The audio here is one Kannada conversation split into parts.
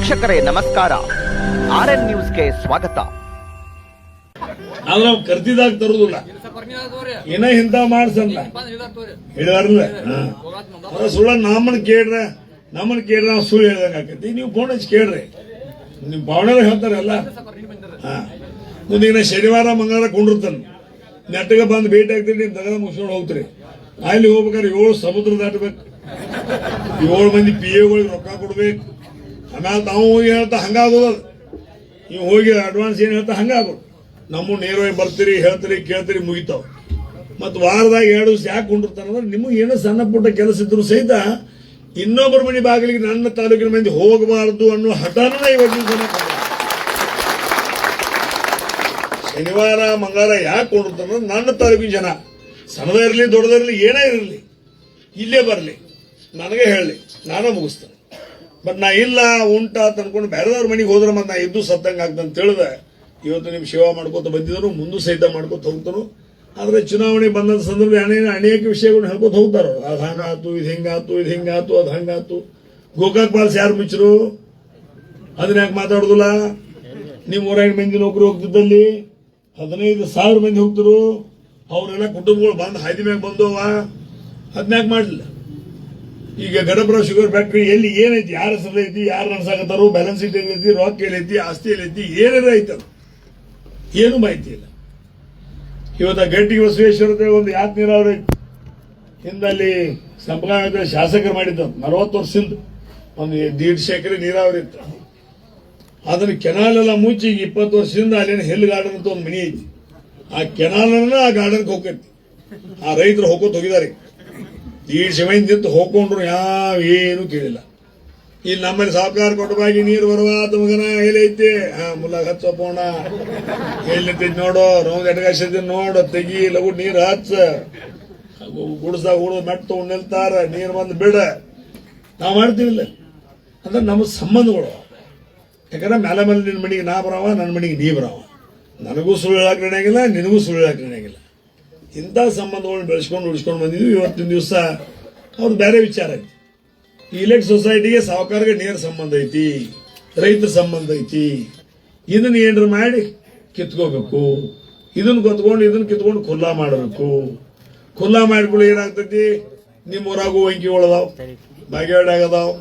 ವೀಕ್ಷಕರೇ, ನಮಸ್ಕಾರ. ಆರ್ ಎನ್ ನ್ಯೂಸ್ಗೆ ಸ್ವಾಗತ. ಆದ್ರೆ ಅವ್ ಕರ್ತಿದಾಗ ತರುದಿಲ್ಲ. ಏನ ಇಂತ ಮಾಡ್ಸಲ್ಲ ಹೇಳಾರಲ್ಲ ಸುಳ್ಳ ನಮ್ಮನ್ ಕೇಳ್ರ ನಮ್ಮನ್ ಕೇಳ್ರ ನಾವು ಸುಳ್ಳು ಹೇಳ್ದಂಗ ಆಕೈತಿ. ನೀವು ಫೋನ್ ಹಚ್ಚಿ ಕೇಳ್ರಿ. ನಿಮ್ ಭಾವನೆ ಹೇಳ್ತಾರಲ್ಲ ಮುಂದಿನ ಶನಿವಾರ, ಮಂಗಳವಾರ ಕೊಂಡಿರ್ತಾನ. ನೆಟ್ಟಗೆ ಬಂದು ಭೇಟಿ ಆಗ್ತೀರಿ ದಗದ ಮುಗಿಸ್ಕೊಂಡು ಹೋಗ್ತೀರಿ. ಅಲ್ಲಿ ಹೋಗ್ಬೇಕಾದ್ರೆ ಏಳು ಸಮುದ್ರ ದಾಟಬೇಕು. ಏಳು ಮಂದಿ ಪಿ ಎಗಳಿಗೆ ರೊಕ್ಕ ಕೊಡ್ಬೇಕು. ಆಮೇಲೆ ತಾವು ಹೋಗಿ ಹೇಳ್ತಾ ಹಂಗಾಗೋದು ನೀವು ಹೋಗಿ ಅಡ್ವಾನ್ಸ್ ಏನು ಹೇಳ್ತಾ ಹಂಗಾಗೋದು. ನಮ್ಮ ನೇರವಾಗಿ ಬರ್ತೀರಿ, ಹೇಳ್ತೀರಿ, ಕೇಳ್ತೀರಿ, ಮುಗಿತಾವ. ಮತ್ತು ವಾರದಾಗ ಎರಡು ದಿವಸ ಯಾಕೆ ಕುಂಡಿರ್ತಾರಂದ್ರೆ ನಿಮಗೆ ಏನೋ ಸಣ್ಣ ಪುಟ್ಟ ಕೆಲಸ ಇದ್ರು ಸಹಿತ ಇನ್ನೊಬ್ಬರ ಮನೆ ಬಾಗಿಲಿಗೆ ನನ್ನ ತಾಲೂಕಿನ ಮಂದಿ ಹೋಗಬಾರದು ಅನ್ನೋ ಹಠನ ಇವತ್ತು ದಿವಸ ಶನಿವಾರ, ಮಂಗಳವಾರ ಯಾಕೆ ಕೊಂಡಿರ್ತಾರ ನನ್ನ ತಾಲೂಕಿನ ಜನ. ಸಣ್ಣದ ಇರಲಿ ದೊಡ್ಡದಿರಲಿ ಏನೇ ಇರಲಿ, ಇಲ್ಲೇ ಬರಲಿ. ನನಗೆ ಹೇಳಲಿ ನಾನೇ ಮುಗಿಸ್ತೇನೆ. ಬಟ್ ನಾ ಇಲ್ಲ, ಉಂಟ ಅಂತ ಅನ್ಕೊಂಡು ಬೇರೆದವ್ರ ಮನೆಗೆ ಹೋದ್ರೆ ಮತ್ತೆ ನಾ ಇದ್ದು ಸತ್ತಂಗೆ ಆಗ್ತಂತ ತಿಳಿದೆ ಇವತ್ತು ನಿಮ್ ಸೇವಾ ಮಾಡ್ಕೋತ ಬಂದಿದ್ರು ಮುಂದೂ ಸಹಿತ ಮಾಡ್ಕೋತ ಹೋಗ್ತಾನು. ಆದ್ರೆ ಚುನಾವಣೆ ಬಂದ ಸಂದರ್ಭ ಅನೇಕ ವಿಷಯಗಳನ್ನ ಹೇಳ್ಕೊತ ಹೋಗ್ತಾರ ಅದು ಹಂಗಾತು, ಇದು ಹಿಂಗಾತು ಇದು ಹಿಂಗಾತು, ಅದು ಹಂಗಾತು. ಗೋಕಾಕ್ ಪಾಲ್ಸ್ ಯಾರು ಮುಚ್ಚರು ಅದನ್ನ ಯಾಕೆ ಮಾತಾಡುದಿಲ್ಲ? ನಿಮ್ಮ ಊರಾಗ ಮಂದಿ ನೌಕರಿ ಹೋಗ್ತಿದ್ದಲ್ಲಿ ಹದಿನೈದು ಸಾವಿರ ಮಂದಿ ಹೋಗ್ತರು ಅವರೆಲ್ಲ ಕುಟುಂಬಗಳು ಬಂದು ಹಾದಿ ಮ್ಯಾಗ ಬಂದವ? ಅದನ್ಯಾಕೆ ಮಾಡಲಿಲ್ಲ? ಈಗ ಗಡಪುರ ಶುಗರ್ ಫ್ಯಾಕ್ಟ್ರಿ ಎಲ್ಲಿ ಏನೈತಿ? ಯಾರ ಹೆಸರು ಐತಿ? ಯಾರು ನಡ್ಸಾಕತ್ತಾರು? ಬ್ಯಾಲೆನ್ಸ್ ಶೀಟ್ ಏನೈತಿ ರಾಕ್ ಎಲ್ಲೈತಿ ಆಸ್ತಿ ಎಲ್ಲೈತಿ ಏನೇನ ಐತಿ ಅದು? ಏನು ಮಾಹಿತಿ ಇಲ್ಲ. ಇವತ್ತು ಗಟ್ಟಿ ಬಸವೇಶ್ವರದ ಒಂದು ಯಾತ್ ನೀರಾವರಿ ಹಿಂದಲ್ಲಿ ಸಂಪ್ರದಾಯದ ಶಾಸಕರು ಮಾಡಿದ್ದ ನಲವತ್ತು ವರ್ಷದಿಂದ ಒಂದು ದೀಡ್ ಎಕರೆ ನೀರಾವರಿ ಇತ್ತು. ಅದನ್ನು ಕೆನಾಲ್ ಎಲ್ಲ ಮುಚ್ಚಿ ಇಪ್ಪತ್ತು ವರ್ಷದಿಂದ ಅಲ್ಲಿನ ಹೆಲ್ ಗಾರ್ಡನ್ ಅಂತ ಒಂದು ಮನಿ ಐತಿ. ಆ ಕೆನಾಲ್ ಆ ಗಾರ್ಡನ್ಗೆ ಹೋಗೈತಿ ಆ ರೈತರು ಹೋಗೋದು ಹೋಗಿದಾರೆ ಮಂದಿ ನಿಂತು ಹೋಗ್ಕೊಂಡ್ರು ಯಾವ ಏನು ಕೇಳಿಲ್ಲ ಇಲ್ಲಿ ನಮ್ಮಲ್ಲಿ ಸಹಕಾರ ಕೊಟ್ಟಬಾಗಿ ನೀರು ಬರುವ ಮಗನ ಎಲ್ಲೈತಿ ಹಾ ಮುಲ್ಲ ಹಚ್ಚೋಣ ಎಲ್ಲಿತ್ತೈತಿ ನೋಡು ರೋಗ ಎಡಗಾಸಿದ್ ನೋಡು, ತೆಗಿ, ಲಗು, ನೀರು ಹಚ್ಚ. ಗುಡಿಸ್ದಾಗ ಹುಡುಗ ಮೆಟ್ಟು ನಿಲ್ತಾರ, ನೀರು ಬಂದು ಬಿಡ. ನಾವು ಮಾಡ್ತೀವಿಲ್ಲ ಅಂದ್ರೆ ನಮ್ಮ ಸಂಬಂಧಗಳು ಯಾಕಂದ್ರೆ ಮೇಲೆ ಮೇಲೆ ನಿನ್ನ ಮನೆಗೆ ನಾ ಬರವ ನನ್ನ ಮನೆಗೆ ನೀ ಬರವ. ನನಗೂ ಸುಳ್ಳು ಹೇಳಕ್ ನಡೆಯಂಗಿಲ್ಲ ನಿನಗೂ ಸುಳ್ಳು ಹೇಳಕ್ ನಡೆಯಂಗಿಲ್ಲ ಇಂಥ ಸಂಬಂಧಗಳನ್ನ ಬೆಳೆಸ್ಕೊಂಡು ಉಳಿಸ್ಕೊಂಡು ಬಂದಿದ್ವಿ ಇವತ್ತಿನ ದಿವಸ. ಅವ್ರು ಬೇರೆ ವಿಚಾರ ಐತಿ ಇಲೆಕ್ಟ್ ಸೊಸೈಟಿಗೆ ಸಾವುಕಾರಿಗೆ ನೇರ ಸಂಬಂಧ ಐತಿ, ರೈತರ ಸಂಬಂಧ ಐತಿ. ಇದನ್ನ ಏನ್ರ ಮಾಡಿ ಕಿತ್ಕೋಬೇಕು. ಇದನ್ನ ಗೊತ್ಕೊಂಡು ಇದನ್ನ ಕಿತ್ಕೊಂಡು ಖುಲ್ಲಾ ಮಾಡಬೇಕು. ಖುಲ್ಲಾ ಮಾಡ್ಕೊಳ್ಳಿ ಏನಾಗ್ತೈತಿ? ನಿಮ್ಮ ಊರಾಗೂ ವಂಕಿಗಳು ಒಳದಾವ್, ಬಾಗೇವಾಡ್ಯಾಗ ಅದಾವ್,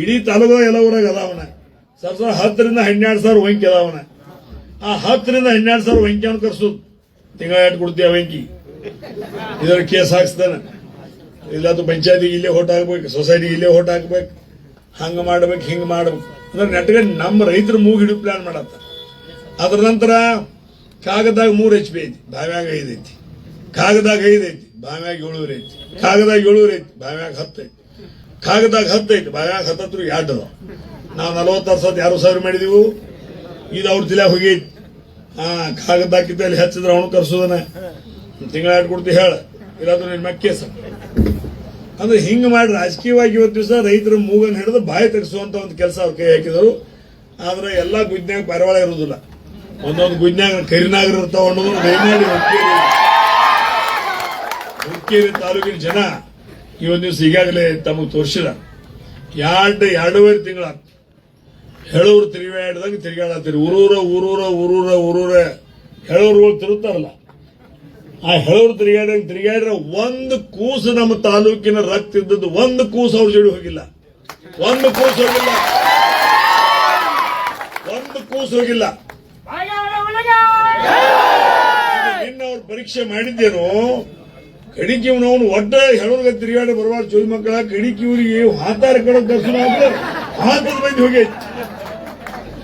ಇಡೀ ತಾಲೂಕು ಎಲ್ಲ ಊರಾಗ ಅದಾವನ ಸರ್ ಸರ್, ಹತ್ತರಿಂದ ಹನ್ನೆರಡು ಸಾವಿರ ವಂಕಿ ಅದಾವನ ಆ ಹತ್ತರಿಂದ ಹನ್ನೆರಡು ಸಾವಿರ ವಂಕಿ ಅವ್ನು ಕರ್ಸೋದು. ತಿಂಗಳ ಕೊಡ್ತೀಯ ವಂಕಿ? ಇದರ ಕೇಸ್ ಹಾಕ್ಸ್ತಾನೆ. ಇಲ್ಲದು ಪಂಚಾಯತಿಗೆ ಇಲ್ಲೇ ಓಟ್ ಹಾಕ್ಬೇಕು ಸೊಸೈಟಿಗೆ ಇಲ್ಲೇ ಓಟ್ ಹಾಕ್ಬೇಕು, ಹಂಗ ಮಾಡ್ಬೇಕು, ಹಿಂಗ್ ಮಾಡ್ಬೇಕು. ಅಂದ್ರೆ ನೆಟ್ಗೆ ನಮ್ಮ ರೈತರ ಮೂಗು ಹಿಡಿದು ಪ್ಲಾನ್ ಮಾಡತ್ತ. ಅದ್ರ ನಂತರ ಕಾಗದಾಗ ಮೂರು ಎಚ್ ಪಿ ಐತಿ, ಬಾವ್ಯಾಗ ಐದೈತಿ ಕಾಗದಾಗ ಐದು ಐತಿ, ಬಾವ್ಯಾಗ ಏಳೂರು ಐತಿ. ಕಾಗದಾಗ ಏಳೂರು ಐತಿ, ಬಾವ್ಯಾಗ ಹತ್ತೈತಿ ಕಾಗದಾಗ ಹತ್ತೈತಿ ಐತಿ, ಬಾವ್ಯಾಗ ಹತ್ತತ್ರ ಎರಡು ನಾವು ನಲವತ್ತಾರು ಸಾವಿರ ಯಾರು ಸಾವಿರ ಮಾಡಿದೀವು? ಇದು ಅವ್ರ ಜಿಲ್ಲೆ ಹೋಗೈತಿ. ಹಾ ಕಾಗದಾಕಿದ್ದಲ್ಲಿ ಹಚ್ಚಿದ್ರೆ ಅವನು ಕರ್ಸೋದನ. ತಿಂಗಳ ಕೊಡ್ತಿ ಹೇಳ. ಇಲ್ಲಾಂದ್ರೆ ನಿನ್ ಮ್ಯಾಗ ಅಂದ್ರೆ ಹಿಂಗ್ ಮಾಡಿ ರಾಜಕೀಯವಾಗಿ ಇವತ್ತು ದಿವಸ ರೈತರ ಮೂಗನ್ ಹಿಡಿದು ಬಾಯಿ ತೆಗೆಸುವಂತ ಒಂದು ಕೆಲಸ ಅವ್ರ ಕೈ ಹಾಕಿದರು. ಆದ್ರೆ ಎಲ್ಲಾ ಗುಜ್ನ್ಯಾಗ ಪರವಾಳ ಇರುವುದಿಲ್ಲ ಒಂದೊಂದು ಗುಜ್ನ್ಯಾಗ ಕರಿನಾಗರ ಇರ್ತಾವ ಅನ್ನೋದು ಹುಕ್ಕೇರಿ. ತಾಲೂಕಿನ ಜನ ಇವತ್ತು ದಿವಸ ಈಗಾಗಲೇ ತಮಗೆ ತೋರಿಸಿದ. ಎರಡು ಎರಡೂವರೆ ತಿಂಗಳ ಹೇಳೋರು ತಿರುಗಾಡ್ದಂಗೆ ತಿರುಗಾಡತ್ತೀರಿ ಊರೂರ ಊರೂರ ಊರೂರ ಊರೂರ. ಹೇಳೋರು ತಿರುತ್ತಾರಲ್ಲ ಆ ಹೇಳೋರು ತಿರುಗಾಡ ತಿರುಗಾಡ್ರೆ ಒಂದು ಕೂಸು ನಮ್ಮ ತಾಲೂಕಿನ ರಕ್ತ ಇದ್ದದ್ದು ಒಂದು ಕೂಸು ಅವ್ರ ಜೋಡಿ ಹೋಗಿಲ್ಲ. ಒಂದು ಕೂಸು ಹೋಗಿಲ್ಲ. ಒಂದು ಕೂಸು ಹೋಗಿಲ್ಲ. ನಿನ್ನ ಅವ್ರು ಪರೀಕ್ಷೆ ಮಾಡಿದ್ದೇನು? ಕಡಿಕೆ ಒಡ್ಡ ಹೇಳೋರ್ಗ ತಿರುಗಾಡ ಬರುವಾರ ಜೋಡಿ ಮಕ್ಕಳ ಕಡಿಕೆ ಇವರಿಗೆ ಹಾತಾರ ಕಡೆ ದರ್ಶನ ಆದ್ರೆ ಹಾತದ ಮಂದಿ ಹೋಗೈತಿ.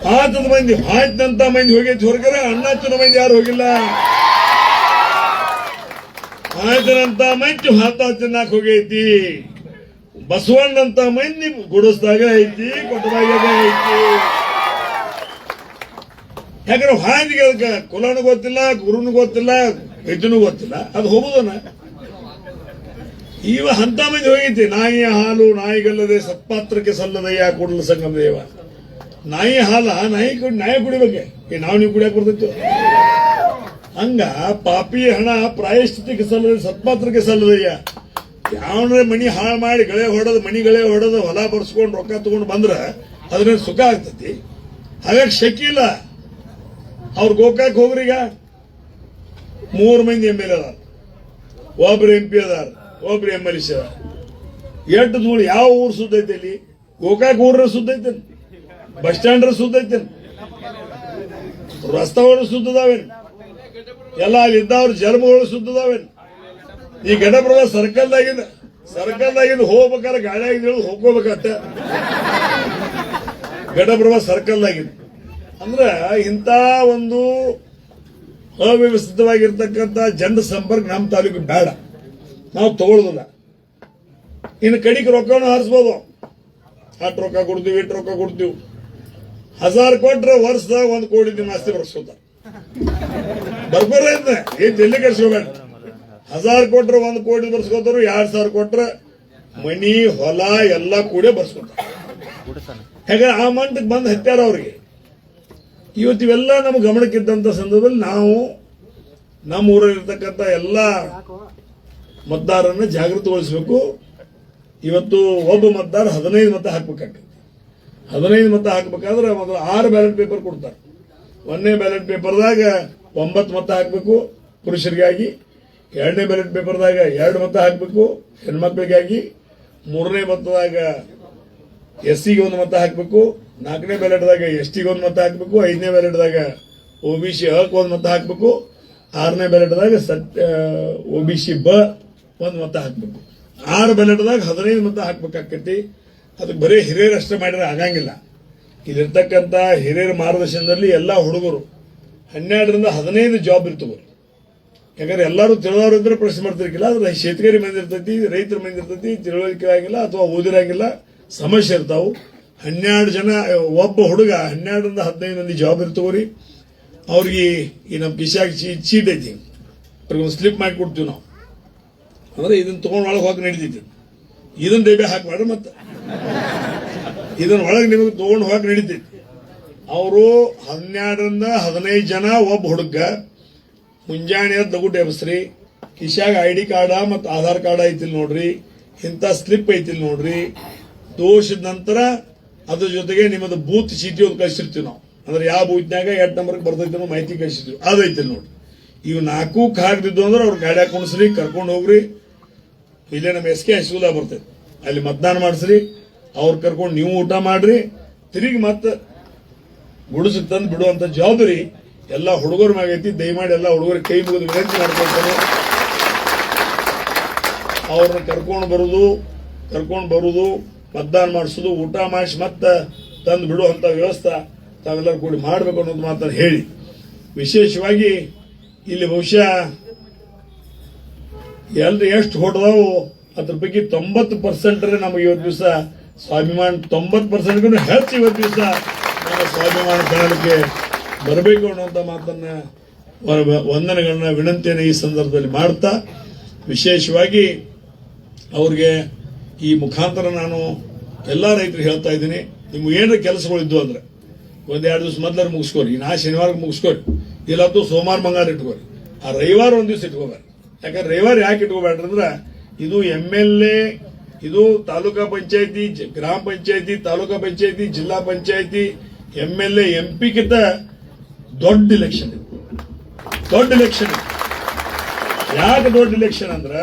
ಹಾತದ ಮಂದಿ ಹಾಯ್ತಂತ ಮಂದಿ ಹೋಗೈತಿ ಹೊರಗರ ಅಣ್ಣಾಚನ ಮಂದಿ ಯಾರು ಹೋಗಿಲ್ಲ. ಹಾಯ್ತನಂತ ಮಂಚು ಹಾತ ತಿನ್ನಕ್ ಹೋಗೈತಿ. ಬಸವಣ್ಣಂತ ಮಂದಿ ಗುಡಿಸ್ದಾಗ ಐತಿ ಕೊಟ್ಟದಾಗ ಐತಿ. ಯಾಕಂದ್ರೆ ಹಾದಿಗೆ ಅದಕ್ಕ ಕುಲನು ಗೊತ್ತಿಲ್ಲ, ಗುರುನು ಗೊತ್ತಿಲ್ಲ ಹೆಜ್ಜನು ಗೊತ್ತಿಲ್ಲ. ಅದು ಹೋಗುದನ? ಇವ ಹಂತ ಮಂದಿ ಹೋಗೈತಿ. ನಾಯಿಯ ಹಾಲು ನಾಯಿಗಲ್ಲದೆ ಸತ್ಪಾತ್ರಕ್ಕೆ ಸಲ್ಲದಯ್ಯ ಕೂಡಲ ಸಂಗಮ ದೇವ. ನಾಯಿ ಹಾಲ ನಾಯಿ ನಾಯಿ ಕುಡಿಬೇಕೆ? ನಾವು ನೀವು ಕುಡಿಯಕ್ ಬರ್ತೈತಿ. ಹಂಗ ಪಾಪಿ ಹಣ ಪ್ರಾಯಶ್ಚಿತ್ತಕ್ಕೆ ಸಲ್ಲದೆ, ಸತ್ಪಾತ್ರಕ್ಕೆ ಸಲ್ಲದಯ್ಯ. ಯಾವನ್ರೆ ಮನಿ ಹಾಳು ಮಾಡಿ ಗಳೆ ಹೊಡೆದು ಮಣಿ ಗಳೆ ಹೊಡೆದು ಹೊಲ ಬರ್ಸ್ಕೊಂಡು ರೊಕ್ಕ ತಗೊಂಡು ಬಂದ್ರ ಅದ್ರಿಂದ ಸುಖ ಆಗ್ತತಿ. ಹಾಗಾಗಿ ಶಕಿಲ್ಲ ಅವ್ರು ಗೋಕಾಕ್ ಈಗ. ಮೂರು ಮಂದಿ ಎಂ ಎಲ್ ಅದಾರ. ಒಬ್ರು ಎಂ ಪಿ ಅದಾರ, ಒಬ್ರು ಎಂ ಎಲ್ ಸಿ ಅದಾರ. ಯಾವ ಊರು ಸುದ್ದೈತೆ ಇಲ್ಲಿ? ಗೋಕಾಕ್ ಊರ ಸುದ್ದೈತೇನು? ಬಸ್ ಸ್ಟ್ಯಾಂಡ್ರ ಸುದ್ದೈತೇನು? ರಸ್ತೆ ಸುದ್ದದಾವೇನ್? ಎಲ್ಲ ಅಲ್ಲಿ ಇದ್ದವ್ರ ಜನ್ಮಗಳು ಸುದ್ದದಾವೇನ್? ಈ ಗಡಪ್ರಭ ಸರ್ಕಲ್ದಾಗಿಂದ ಸರ್ಕಲ್ದಾಗಿಂದ ಹೋಗ್ಬೇಕಾದ್ರೆ ಗಾಡಿಯಾಗಿಂದ ಇಳಿದು ಹೋಗ್ಕೋಬೇಕಂತ ಸರ್ಕಲ್ ಸರ್ಕಲ್ದಾಗಿಂದ. ಅಂದ್ರೆ ಇಂಥ ಒಂದು ಅವ್ಯವಸ್ಥಿತವಾಗಿರ್ತಕ್ಕಂಥ ಜನ ಸಂಪರ್ಕ ನಮ್ಮ ತಾಲೂಕು ಬೇಡ. ನಾವು ತಗೊಳ್ಳೋದಿಲ್ಲ ಇನ್ನು ಕಡಿಗೆ ರೊಕ್ಕವನ್ನು ಹಾರಿಸ್ಬೋದು. ಅಷ್ಟು ರೊಕ್ಕ ಕೊಡ್ತೀವಿ ಇಟ್ಟು ರೊಕ್ಕ ಕೊಡ್ತೀವಿ. ಹಜಾರ್ ಕೊಟ್ರೆ ವರ್ಷದಾಗ ಒಂದು ಕೋಟಿ ನಿಮ್ಮ ಆಸ್ತಿ ಬರ್ಸ್ಕೊತಾರ. ಬರ್ಬರ್ರಿ ಅಂತ ಏನ್ ಎಲ್ಲಿ ಕಳ್ಸ್ಕೋಬೇಡ ಹಜಾರ್ ಕೊಟ್ರೆ ಒಂದ್ ಕೋಟಿ ಬರ್ಸ್ಕೊತಾರು ಎರಡ್ ಸಾವಿರ ಕೊಟ್ರೆ ಮನಿ, ಹೊಲ ಎಲ್ಲ ಕೂಡ ಬರ್ಸ್ಕೊತಾರ. ಹಾಗಾದ್ರೆ ಆ ಮಂಟಕ್ಕೆ ಬಂದು ಹತ್ಯಾರ ಅವ್ರಿಗೆ. ಇವತ್ತು ಇವೆಲ್ಲ ನಮ್ಮ ಸಂದರ್ಭದಲ್ಲಿ ನಾವು ನಮ್ಮ ಊರಲ್ಲಿರ್ತಕ್ಕಂಥ ಎಲ್ಲ ಮತದಾರರನ್ನ ಜಾಗೃತಗೊಳಿಸಬೇಕು. ಇವತ್ತು ಒಬ್ಬ ಮತದಾರ ಹದಿನೈದು ಮತ ಹಾಕ್ಬೇಕಾಗ್ತದೆ ಹದಿನೈದು ಮತ ಹಾಕ್ಬೇಕಾದ್ರೆ ಮೊದಲು ಆರು ಬ್ಯಾಲೆಟ್ ಪೇಪರ್ ಕೊಡ್ತಾರೆ. ಒಂದನೇ ಬ್ಯಾಲೆಟ್ ಪೇಪರ್ದಾಗ ಒಂಬತ್ತು ಮತ ಹಾಕಬೇಕು ಪುರುಷರಿಗಾಗಿ, ಎರಡನೇ ಬ್ಯಾಲೆಟ್ ಪೇಪರ್ದಾಗ ಎರಡು ಮತ ಹಾಕಬೇಕು ಹೆಣ್ಮಕ್ಳಿಗಾಗಿ, ಮೂರನೇ ಮತದಾಗ ಎಸ್ ಸಿಗೆ ಒಂದು ಮತ ಹಾಕಬೇಕು, ನಾಲ್ಕನೇ ಬ್ಯಾಲೆಟ್ದಾಗ ಎಸ್ ಟಿಗೆ ಒಂದು ಮತ ಹಾಕಬೇಕು, ಐದನೇ ಬ್ಯಾಲೆಟ್ದಾಗ ಒ ಬಿ ಸಿ ಹಕ್ ಒಂದು ಮತ ಹಾಕಬೇಕು, ಆರನೇ ಬ್ಯಾಲೆಟ್ದಾಗ ಸತ್ಯ ಒ ಬಿ ಸಿ ಬ ಒಂದು ಮತ ಹಾಕಬೇಕು. ಆರು ಬ್ಯಾಲೆಟ್ದಾಗ ಹದಿನೈದು ಮತ ಹಾಕ್ಬೇಕಾಕತಿ ಅದಕ್ಕೆ ಬರೀ ಹಿರಿಯರಷ್ಟೇ ಮಾಡಿದ್ರೆ ಆಗಂಗಿಲ್ಲ. ಇಲ್ಲಿರ್ತಕ್ಕಂಥ ಹಿರಿಯರ ಮಾರ್ಗದರ್ಶನದಲ್ಲಿ ಎಲ್ಲ ಹುಡುಗರು ಹನ್ನೆರಡರಿಂದ ಹದಿನೈದು ಜಾಬ್ ಇರ್ತವೆ. ಯಾಕಂದ್ರೆ ಎಲ್ಲರೂ ತಿಳಿದವ್ರು ಇದ್ರೆ ಪ್ರಶ್ನೆ ಮಾಡ್ತಿರ್ಕಿಲ್ಲ ಆದ್ರೆ ಶೇತಕರಿ ಮಂದಿ ಇರ್ತೈತಿ, ರೈತರ ಮಂದಿ ಇರ್ತೈತಿ ತಿಳುವಳಿಕೆ ಆಗಿಲ್ಲ ಅಥವಾ ಓದಿರಾಗಿಲ್ಲ ಸಮಸ್ಯೆ ಇರ್ತಾವು. ಹನ್ನೆರಡು ಜನ, ಒಬ್ಬ ಹುಡುಗ ಹನ್ನೆರಡರಿಂದ ಹದಿನೈದು ಮಂದಿ ಜಾಬ್ ಇರ್ತವ್ರಿ ಅವ್ರಿಗೆ ಈ ನಮ್ಮ ಕಿಶಾಗ್ ಚೀ- ಚೀಟ್ ಐತಿ. ಅವ್ರಿಗೆ ಸ್ಲಿಪ್ ಮಾಡಿ ಕೊಡ್ತೀವಿ ನಾವು. ಅಂದ್ರೆ ಇದನ್ನ ತೊಗೊಂಡು ಒಳಗೆ ಹೋಗಿ ನಡೀತೈತಿ. ಇದನ್ನ ಡೇಬೆ ಹಾಕಬಾರ್ದು ಮತ್ತೆ. ಇದನ್ನ ಒಳಗೆ ನಿಮಗೆ ತಗೊಂಡು ಹೋಗಿ ನಡೀತೈತಿ ಅವರು ಹನ್ನೆರಡರಿಂದ ಹದಿನೈದು ಜನ ಒಬ್ಬ ಹುಡುಗ, ಮುಂಜಾನೆ ದಗುಟ್ ಎಬ್ಸ್ರಿ ಕಿಶಾಗ ಐ ಡಿ ಕಾರ್ಡ ಮತ್ತು ಆಧಾರ್ ಕಾರ್ಡ್ ಐತಿಲ್ ನೋಡ್ರಿ, ಇಂಥ ಸ್ಲಿಪ್ ಐತಿಲ್ ನೋಡ್ರಿ, ದೋಷದ ನಂತರ ಅದ್ರ ಜೊತೆಗೆ ನಿಮ್ಮದು ಬೂತ್ ಚೀಟಿ ಒಂದು ಕಳಿಸಿರ್ತೀವಿ ನಾವು. ಅಂದ್ರೆ ಯಾವ ಬೂತ್ನಾಗ ಎರಡು ನಂಬರ್ಗೆ ಬರ್ತೈತಿ ಮಾಹಿತಿ ಕಳಿಸಿರ್ತೀವಿ ಅದು ಐತಿಲ್ ನೋಡ್ರಿ. ಇವು ನಾಲ್ಕು ಕಾಗ್ದಿದ್ದು ಅಂದ್ರೆ ಅವ್ರ ಗಾಡಿ ಕುಣಿಸ್ರಿ, ಕರ್ಕೊಂಡು ಹೋಗ್ರಿ. ಇಲ್ಲೇ ನಮ್ಮ ಎಸ್ ಕೆ ಅಶ್ವಲ ಬರ್ತೈತಿ. ಅಲ್ಲಿ ಮತದಾನ ಮಾಡಿಸ್ರಿ. ಅವ್ರು ಕರ್ಕೊಂಡು ನೀವು ಊಟ ಮಾಡ್ರಿ, ತಿರುಗಿ ಮತ್ತೆ ಗುಡಿಸಿ ತಂದು ಬಿಡುವಂತ ಜವಾಬ್ದಾರಿ ಎಲ್ಲ ಹುಡುಗರ ಮ್ಯಾಗೈತಿ ದಯಮಾಡಿ ಎಲ್ಲ ಹುಡುಗರ ಕೈ ಮುಗಿದು ವಿನಂತಿ ಮಾಡ್ಕೊಳ್ತಾರೆ. ಅವ್ರನ್ನ ಕರ್ಕೊಂಡು ಬರುದು ಕರ್ಕೊಂಡು ಬರುದು ಮತದಾನ ಮಾಡಿಸೋದು, ಊಟ ಮಾಡಿಸಿ ಮತ್ತೆ ತಂದು ಬಿಡುವಂತ ವ್ಯವಸ್ಥೆ ತಾವೆಲ್ಲರೂ ಕೂಡಿ ಮಾಡಬೇಕು ಅನ್ನೋದು ಮಾತನ್ನು ಹೇಳಿ. ವಿಶೇಷವಾಗಿ ಇಲ್ಲಿ ಬಹುಶಃ ಎಲ್ರು ಎಷ್ಟು ಹೊಡೆದವು ಅದ್ರ ಬಗ್ಗೆ ತೊಂಬತ್ತು ಪರ್ಸೆಂಟ್ ನಮಗೆ ಇವತ್ತು ದಿವಸ ಸ್ವಾಭಿಮಾನ ತೊಂಬತ್ತು ಪರ್ಸೆಂಟ್ಗೂ ಹೆಚ್ಚು ಇವತ್ತು ದಿವಸ ನಮ್ಮ ಸ್ವಾಭಿಮಾನ ಕಾರಣಕ್ಕೆ ಬರಬೇಕು ಅನ್ನುವಂಥ ಮಾತನ್ನ ವಂದನೆಗಳನ್ನ ವಿನಂತಿಯನ್ನು ಈ ಸಂದರ್ಭದಲ್ಲಿ ಮಾಡ್ತಾ, ವಿಶೇಷವಾಗಿ ಅವ್ರಿಗೆ ಈ ಮುಖಾಂತರ ನಾನು ಎಲ್ಲ ರೈತರಿಗೆ ಹೇಳ್ತಾ ಇದ್ದೀನಿ, ನಿಮ್ಗೆ ಏನಾರ ಕೆಲಸಗಳಿದ್ದು ಅಂದ್ರೆ ಒಂದ್ ಎರಡು ದಿವಸ ಮೊದಲು ಮುಗಿಸ್ಕೋರಿ ನಾ ಶನಿವಾರ ಮುಗಿಸ್ಕೋರಿ ಇಲ್ಲತ್ತು ಸೋಮವಾರ ಮಂಗಾರ ಇಟ್ಕೋರಿ. ಆ ರವಿವಾರ ಒಂದು ದಿವಸ ಇಟ್ಕೋಬೇಡ ಯಾಕಂದ್ರೆ ರವಿವಾರ ಯಾಕೆ ಇಟ್ಕೋಬೇಡ್ರಿ ಅಂದ್ರೆ ಇದು ಎಂ ಎಲ್ ಎ ಇದು ತಾಲೂಕಾ ಪಂಚಾಯತಿ ಗ್ರಾಮ ಪಂಚಾಯತಿ, ತಾಲೂಕಾ ಪಂಚಾಯತಿ, ಜಿಲ್ಲಾ ಪಂಚಾಯತಿ ಎಂ ಎಲ್ ಎ, ಎಂ ದೊಡ್ಡ ಇಲೆಕ್ಷನ್ ಇದು. ದೊಡ್ಡ ಇಲೆಕ್ಷನ್ ಯಾಕೆ ದೊಡ್ಡ ಇಲೆಕ್ಷನ್ ಅಂದ್ರ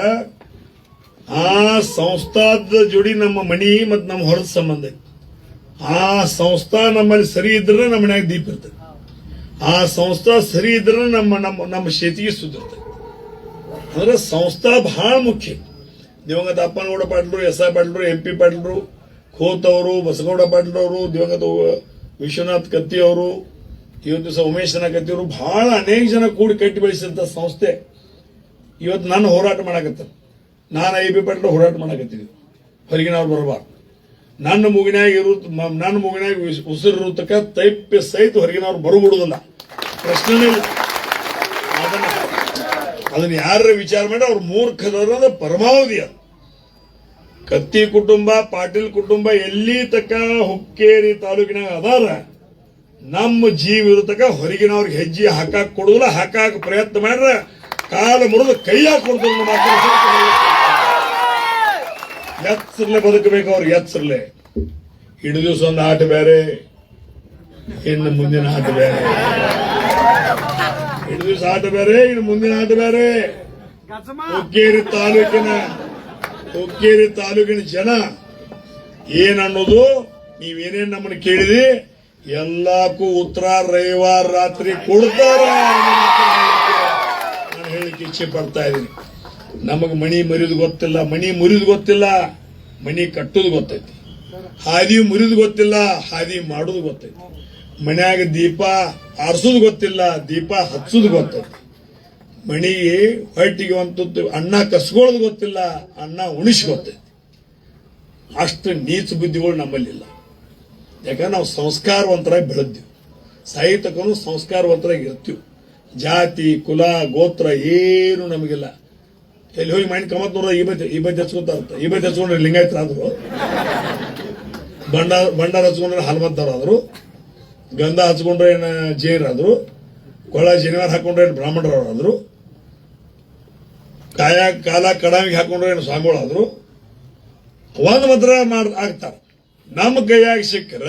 ಆ ಸಂಸ್ಥಾದ ಜೋಡಿ ನಮ್ಮ ಮನಿ ಮತ್ತು ನಮ್ಮ ಹೊರದ ಸಂಬಂಧ ಐತಿ. ಆ ಸಂಸ್ಥಾ ನಮ್ಮಲ್ಲಿ ಸರಿ ಇದ್ರೆ ನಮ್ಮ ಮನ್ಯಾಗ ದೀಪ ಇರ್ತದೆ ಆ ಸಂಸ್ಥಾ ಸರಿ ಇದ್ರೆ ನಮ್ಮ ನಮ್ಮ ನಮ್ಮ ಶೇತಿಗೆ ಸುದ್ದಿರ್ತದೆ ಅಂದ್ರೆ ಸಂಸ್ಥಾ ಬಹಳ ಮುಖ್ಯ. ದಿವಂಗತ ಅಪ್ಪನಗೌಡ ಪಾಟೀಲ್ರು, ಎಸ್ ಐ ಪಾಟೀಲ್ರು, ಎಂ ಪಿ ಪಾಟೀಲ್ರು ಖೋತ್ ಅವರು ಬಸಗೌಡ ಪಾಟೀಲ್ ಅವರು ದಿವಂಗತ ವಿಶ್ವನಾಥ್ ಕತ್ತಿ ಅವರು, ಇವತ್ತು ದಿವಸ ಉಮೇಶ್ ಕತ್ತಿ ಅವರು ಬಹಳ ಅನೇಕ ಜನ ಕೂಡಿ ಕಟ್ಟಿ ಬೆಳೆಸಿದಂತ ಸಂಸ್ಥೆ. ಇವತ್ತು ನಾನು ಹೋರಾಟ ಮಾಡಕತ್ತ ನಾನು ಐ ಪಿ ಪಾಟೀಲ್ ಹೋರಾಟ ಮಾಡಕತ್ತೀವಿ ಹೊರಗಿನವ್ರು ಬರಬಾರ್ದು. ನನ್ನ ಮುಗಿನಾಗ ಇರು ನನ್ನ ಮುಗಿನಾಗ ಉಸ್- ಉಸಿರು ತಕ್ಕ ತೈಪ್ಯ ಸಹಿತ ಹೊರಗಿನವ್ರು ಬರಬಿಡುದಿಲ್ಲ ಪ್ರಶ್ನೆನೇ ಇಲ್ಲ. ಅದನ್ನ ಅದನ್ನ ಯಾರ ವಿಚಾರ ಮಾಡಿ ಅವ್ರು ಮೂರ್ಖದವ್ರ ಪರಮಾವಧಿ ಅದು. ಕತ್ತಿ ಕುಟುಂಬ, ಪಾಟೀಲ್ ಕುಟುಂಬ ಎಲ್ಲಿ ತಕ್ಕ ಹುಕ್ಕೇರಿ ತಾಲೂಕಿನಾಗ ಅದಾರ, ನಮ್ಮ ಜೀವ ಇರತಕ್ಕ ಹೊರಗಿನವ್ರಿಗೆ ಹೆಜ್ಜೆ ಹಾಕಾಕ್ ಕೊಡುದಿಲ್ಲ ಹಾಕಾಕ ಪ್ರಯತ್ನ ಮಾಡ್ರ ಕಾಲ ಮುರಿದು ಕೈ ಹಾಕೊಡ್ತಾರೆ ಎಚ್ಚರ್ಲೆ ಬದುಕಬೇಕು ಅವ್ರಿಗೆ ಎಚ್ಚರ್ಲೆ ಇಡೀ ದಿವಸ ಒಂದು ಆಟ ಬೇರೆ, ಇನ್ನು ಮುಂದಿನ ಆಟ ಬೇರೆ. ದಿವಸ ಆಟ ಬೇರೆ ಇನ್ನು ಮುಂದಿನ ಆಟ ಬೇರೆ. ಹುಕ್ಕೇರಿ ತಾಲೂಕಿನ ಹುಕ್ಕೇರಿ ತಾಲೂಕಿನ ಜನ ಏನ್ ಅನ್ನೋದು ನೀವೇನೇನ್ ನಮ್ಮನ್ನ ಕೇಳಿದಿ? ಎಲ್ಲಕ್ಕೂ ಉತ್ತರ ರವಿವಾರ ರಾತ್ರಿ ಕೊಡ್ತಾರ ನಾನು ಹೇಳಕ್ಕೆ ಇಚ್ಛೆ ಪಡ್ತಾ ಇದ್ದೀನಿ. ನಮಗೆ ಮಣಿ ಮುರಿದು ಗೊತ್ತಿಲ್ಲ ಮಣಿ ಮುರಿದು ಗೊತ್ತಿಲ್ಲ ಮಣಿ ಕಟ್ಟುದು ಗೊತ್ತೈತಿ. ಹಾದಿ ಮುರಿದು ಗೊತ್ತಿಲ್ಲ ಹಾದಿ ಮಾಡುದು ಗೊತ್ತೈತಿ. ಮನ್ಯಾಗ ದೀಪ ಆರಿಸೋದು ಗೊತ್ತಿಲ್ಲ, ದೀಪ ಹಚ್ಚುದು ಗೊತ್ತ ಮಣಿಗೆ ಹೊಟ್ಟಿಗೆ ಒಂದು ಅನ್ನ ಕಸ್ಕೊಳ್ಳೋದು ಗೊತ್ತಿಲ್ಲ, ಅನ್ನ ಉಣಿಸಿ ಗೊತ್ತೈತಿ. ಅಷ್ಟು ನೀಚ ಬುದ್ಧಿಗಳು ನಮ್ಮಲ್ಲಿಲ್ಲ. ಯಾಕಂದ್ರೆ ನಾವು ಸಂಸ್ಕಾರವಂತರಾಗಿ ಬೆಳೆದ್ದೀವಿ ಸಾಹಿತ್ಯಕ್ಕೂ ಸಂಸ್ಕಾರವಂತರಾಗಿ ಇರ್ತೀವಿ. ಜಾತಿ, ಕುಲ, ಗೋತ್ರ ಏನು ನಮಗಿಲ್ಲ. ಎಲ್ಲಿ ಹೋಗಿ ಮೈಂಡ್ ಕಮತ್ ನೋಡ್ರ ಈ ಬದಿ ಈ ಬದಿ ಹಚ್ಕೊಂತ ಈ ಬದಿ ಹಚ್ಕೊಂಡ್ರೆ ಲಿಂಗಾಯತರಾದ್ರು. ಬಂಡ ಬಂಡಾರ ಹಚ್ಕೊಂಡ್ರೆ ಹನುಮಂತರಾದ್ರು. ಗಂಧ ಹಚ್ಕೊಂಡ್ರೆ ಏನು ಜೈನರಾದ್ರು ಕೊಳ ಶನಿವಾರ ಹಾಕೊಂಡ್ರೆ ಏನು ಬ್ರಾಹ್ಮಣರವರಾದ್ರು, ಕಾಯ, ಕಾಲ ಕಡಾವಿಗೆ ಹಾಕೊಂಡ್ರೆ ಏನು ಸ್ವಾಮಿಗಳಾದ್ರು, ಒಂದು ಮಾತ್ರ ಮಾಡ್ ಆಗ್ತಾರ. ನಮ್ಮ ಕೈಯಾಗ ಸಿಕ್ಕರ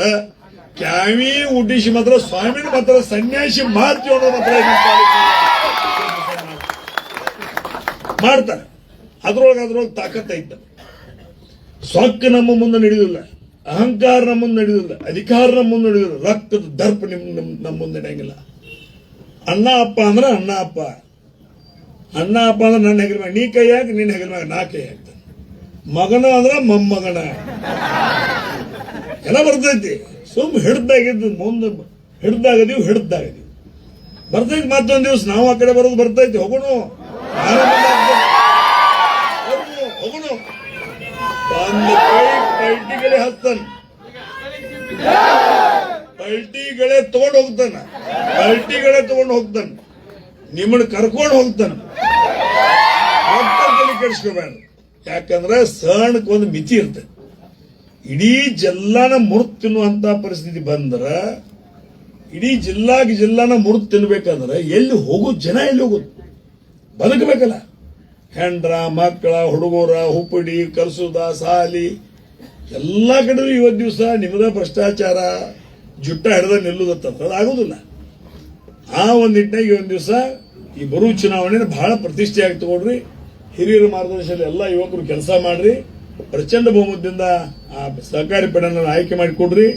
ಕ್ಯಾವಿ ಉಡ್ಡಿಸಿ ಮಾತ್ರ ಸ್ವಾಮಿನ ಮಾತ್ರ ಸನ್ಯಾಸಿ ಮಾತ್ರ ಮಾಡ್ತಾರೆ. ಅದ್ರೊಳಗೆ ಅದ್ರೊಳಗೆ ತಾಕತ್ತ ಐತ. ಸೊಕ್ಕ ನಮ್ಮ ಮುಂದೆ ನಡೆಯುದಿಲ್ಲ ಅಹಂಕಾರ ನಮ್ಮ ಮುಂದೆ ನಡೆಯುವುದಿಲ್ಲ ಅಧಿಕಾರ ನಮ್ಮ ಮುಂದೆ ನಡೆಯುವುದಿಲ್ಲ ರಕ್ತದ ದರ್ಪ ನಿಮ್ ನಮ್- ನಮ್ಮ ಮುಂದೆ ನಡೆಯಂಗಿಲ್ಲ. ಅಣ್ಣ ಅಪ್ಪ ಅಂದ್ರೆ ಅಣ್ಣ ಅಪ್ಪ. ಅಣ್ಣ ಅಪ್ಪ ಅಂದ್ರೆ ನನ್ನ ಹೆಗಲ ಮ್ಯಾಗ. ನೀ ಕೈ ಹಾಕಿ ನಿನ್ನ ಹೆಗಲ ಮ್ಯಾಗ ನಾ ಕೈ ಹಾಕ್ತಾನೆ ಮಗನ ಅಂದ್ರೆ ಮೊಮ್ಮಗನ. ಎಲ್ಲ ಬರ್ತೈತಿ. ಸುಮ್ ಹಿಡ್ದಾಗಿದ್ದು ಮುಂದೆ ಹಿಡ್ದಾಗದೀವಿ ಹಿಡ್ದಾಗದೀವಿ. ಬರ್ತೈತಿ ಮತ್ತೊಂದ್ ದಿವಸ ನಾವು ಆ ಕಡೆ ಬರೋದು ಬರ್ತೈತಿ. ಹೋಗೋಣ? ಹೋಗೋಣ, ಪಲ್ಟಿಗಳೇ ಹತ್ತಾನ. ಪಲ್ಟಿಗಳೇ ತಗೊಂಡು ಹೋಗ್ತಾನ. ಪಲ್ಟಿಗಳೇ ತಗೊಂಡು ಹೋಗ್ತಾನ. ನಿಮ್ಮನ್ನ ಕರ್ಕೊಂಡು ಹೋಗ್ತಾನ. ತಲೆ ಕೆಡಿಸ್ಕೋಬೇಡ. ಯಾಕಂದ್ರೆ ಸಣ್ಣಕ್ಕೆ ಒಂದು ಮಿತಿ ಇರ್ತದೆ. ಇಡೀ ಜಿಲ್ಲಾನ ಮುರ್ತ್ ತಿನ್ನುವಂತ ಪರಿಸ್ಥಿತಿ ಬಂದ್ರ, ಇಡೀ ಜಿಲ್ಲಾಗಿ ಜಿಲ್ಲಾನ ಮುರಿದು ತಿನ್ಬೇಕಂದ್ರೆ ಎಲ್ಲಿ ಹೋಗೋ ಜನ ಎಲ್ಲಿ ಹೋಗೋದು ಬದುಕಬೇಕಲ್ಲ. ಹೆಂಡ್ರ, ಮಕ್ಕಳ, ಹುಡುಗರ ಹುಪ್ಪಡಿ ಕರ್ಸುದ ಸಾಲಿ ಎಲ್ಲಾ ಕಡೆ ಇವತ್ತು ದಿವಸ ನಿಮ್ಮದ ಭ್ರಷ್ಟಾಚಾರ ಜುಟ್ಟ ಹಿಡ್ದ ನಿಲ್ಲುದತ್ತಂತ ಅದು ಆಗುದಿಲ್ಲ. ಆ ಒಂದು ನಿಟ್ಟಿನಾಗ ಒಂದ್ ದಿವಸ ಈ ಬರುವ ಚುನಾವಣೆನ ಬಹಳ ಪ್ರತಿಷ್ಠೆಯಾಗಿ ತಗೊಳ್ರಿ ಹಿರಿಯರ ಮಾರ್ಗದರ್ಶನದಲ್ಲಿ ಎಲ್ಲ ಯುವಕರು ಕೆಲಸ ಮಾಡ್ರಿ. ಪ್ರಚಂಡ ಬಹುಮತದಿಂದ ಆ ಸಹಕಾರಿ ಪಡೆಯನ್ನು ಆಯ್ಕೆ ಮಾಡಿಕೊಡ್ರಿ.